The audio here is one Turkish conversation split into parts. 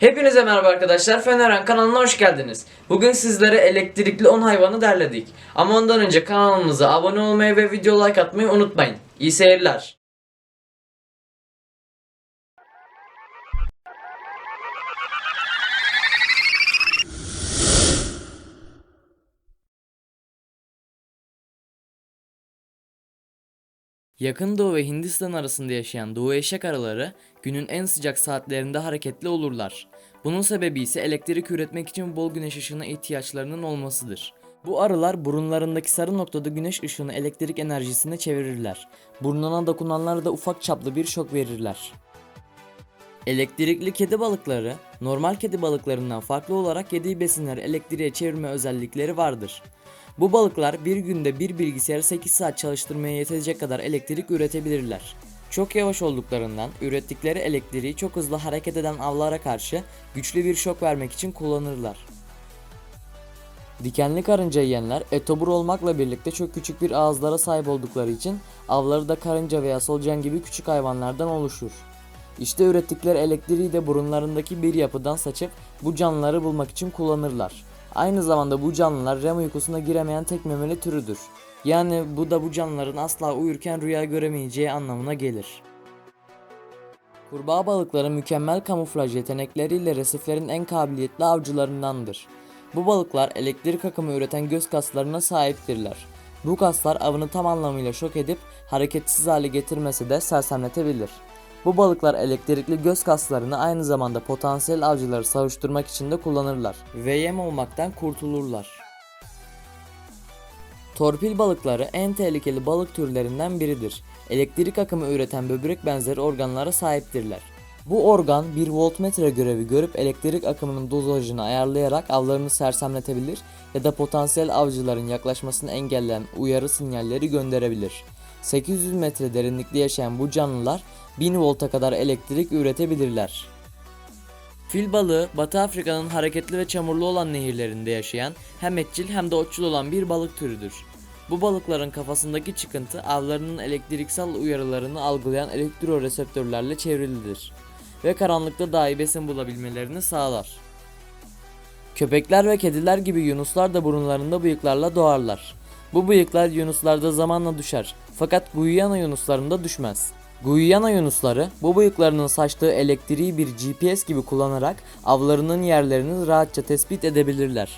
Hepinize merhaba arkadaşlar. Fenerhan kanalına hoş geldiniz. Bugün sizlere elektrikli 10 hayvanı derledik. Ama ondan önce kanalımıza abone olmayı ve video like atmayı unutmayın. İyi seyirler. Yakın Doğu ve Hindistan arasında yaşayan doğu eşek arıları günün en sıcak saatlerinde hareketli olurlar. Bunun sebebi ise elektrik üretmek için bol güneş ışığına ihtiyaçlarının olmasıdır. Bu arılar burunlarındaki sarı noktada güneş ışığını elektrik enerjisine çevirirler. Burnuna dokunanlara da ufak çaplı bir şok verirler. Elektrikli kedi balıkları normal kedi balıklarından farklı olarak yediği besinleri elektriğe çevirme özellikleri vardır. Bu balıklar bir günde bir bilgisayarı 8 saat çalıştırmaya yetecek kadar elektrik üretebilirler. Çok yavaş olduklarından ürettikleri elektriği çok hızlı hareket eden avlara karşı güçlü bir şok vermek için kullanırlar. Dikenli karınca yiyenler etobur olmakla birlikte çok küçük bir ağızlara sahip oldukları için avları da karınca veya solucan gibi küçük hayvanlardan oluşur. İşte ürettikleri elektriği de burunlarındaki bir yapıdan saçıp bu canlıları bulmak için kullanırlar. Aynı zamanda bu canlılar REM uykusuna giremeyen tek memeli türüdür. Yani bu da bu canlıların asla uyurken rüya göremeyeceği anlamına gelir. Kurbağa balıkları mükemmel kamuflaj yetenekleriyle resiflerin en kabiliyetli avcılarındandır. Bu balıklar elektrik akımı üreten göz kaslarına sahiptirler. Bu kaslar avını tam anlamıyla şok edip hareketsiz hale getirmese de sersemletebilir. Bu balıklar elektrikli göz kaslarını aynı zamanda potansiyel avcıları savuşturmak için de kullanırlar ve yem olmaktan kurtulurlar. Torpil balıkları en tehlikeli balık türlerinden biridir. Elektrik akımı üreten böbrek benzeri organlara sahiptirler. Bu organ bir voltmetre görevi görüp elektrik akımının dozajını ayarlayarak avlarını sersemletebilir ya da potansiyel avcıların yaklaşmasını engelleyen uyarı sinyalleri gönderebilir. 800 metre derinlikte yaşayan bu canlılar 1000 volta kadar elektrik üretebilirler. Fil balığı Batı Afrika'nın hareketli ve çamurlu olan nehirlerinde yaşayan hem etçil hem de otçul olan bir balık türüdür. Bu balıkların kafasındaki çıkıntı avlarının elektriksel uyarılarını algılayan elektroreseptörlerle çevrilidir ve karanlıkta dahi besin bulabilmelerini sağlar. Köpekler ve kediler gibi yunuslar da burunlarında bıyıklarla doğarlar. Bu bıyıklar yunuslarda zamanla düşer fakat Guyana yunuslarında düşmez. Guyana yunusları bu bıyıklarının saçtığı elektriği bir GPS gibi kullanarak avlarının yerlerini rahatça tespit edebilirler.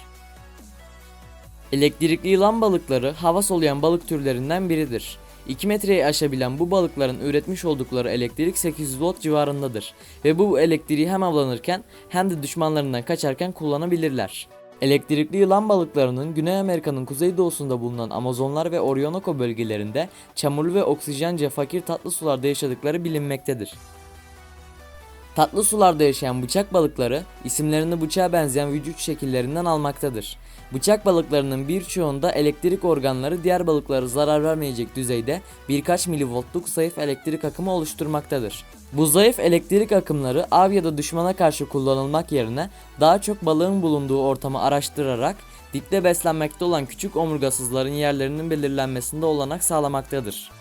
Elektrikli yılan balıkları hava soluyan balık türlerinden biridir. 2 metreyi aşabilen bu balıkların üretmiş oldukları elektrik 800 volt civarındadır ve bu elektriği hem avlanırken hem de düşmanlarından kaçarken kullanabilirler. Elektrikli yılan balıklarının Güney Amerika'nın kuzeydoğusunda bulunan Amazonlar ve Orinoco bölgelerinde çamurlu ve oksijence fakir tatlı sularda yaşadıkları bilinmektedir. Tatlı sularda yaşayan bıçak balıkları isimlerini bıçağa benzeyen vücut şekillerinden almaktadır. Bıçak balıklarının birçoğunda elektrik organları diğer balıklara zarar vermeyecek düzeyde birkaç milivoltluk zayıf elektrik akımı oluşturmaktadır. Bu zayıf elektrik akımları av ya da düşmana karşı kullanılmak yerine daha çok balığın bulunduğu ortamı araştırarak dipte beslenmekte olan küçük omurgasızların yerlerinin belirlenmesinde olanak sağlamaktadır.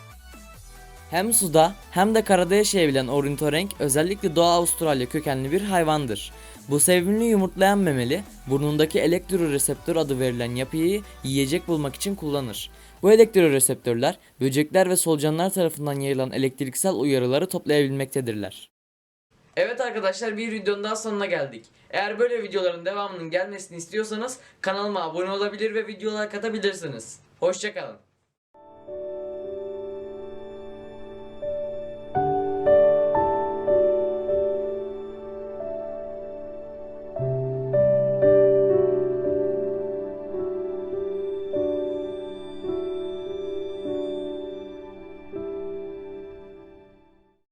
Hem suda hem de karada yaşayabilen ornitorenk özellikle Doğu Avustralya kökenli bir hayvandır. Bu sevimli yumurtlayan memeli burnundaki elektroreseptör adı verilen yapıyı yiyecek bulmak için kullanır. Bu elektroreseptörler böcekler ve solucanlar tarafından yayılan elektriksel uyarıları toplayabilmektedirler. Evet arkadaşlar bir videonun daha sonuna geldik. Eğer böyle videoların devamının gelmesini istiyorsanız kanalıma abone olabilir ve video like atabilirsiniz. Hoşçakalın.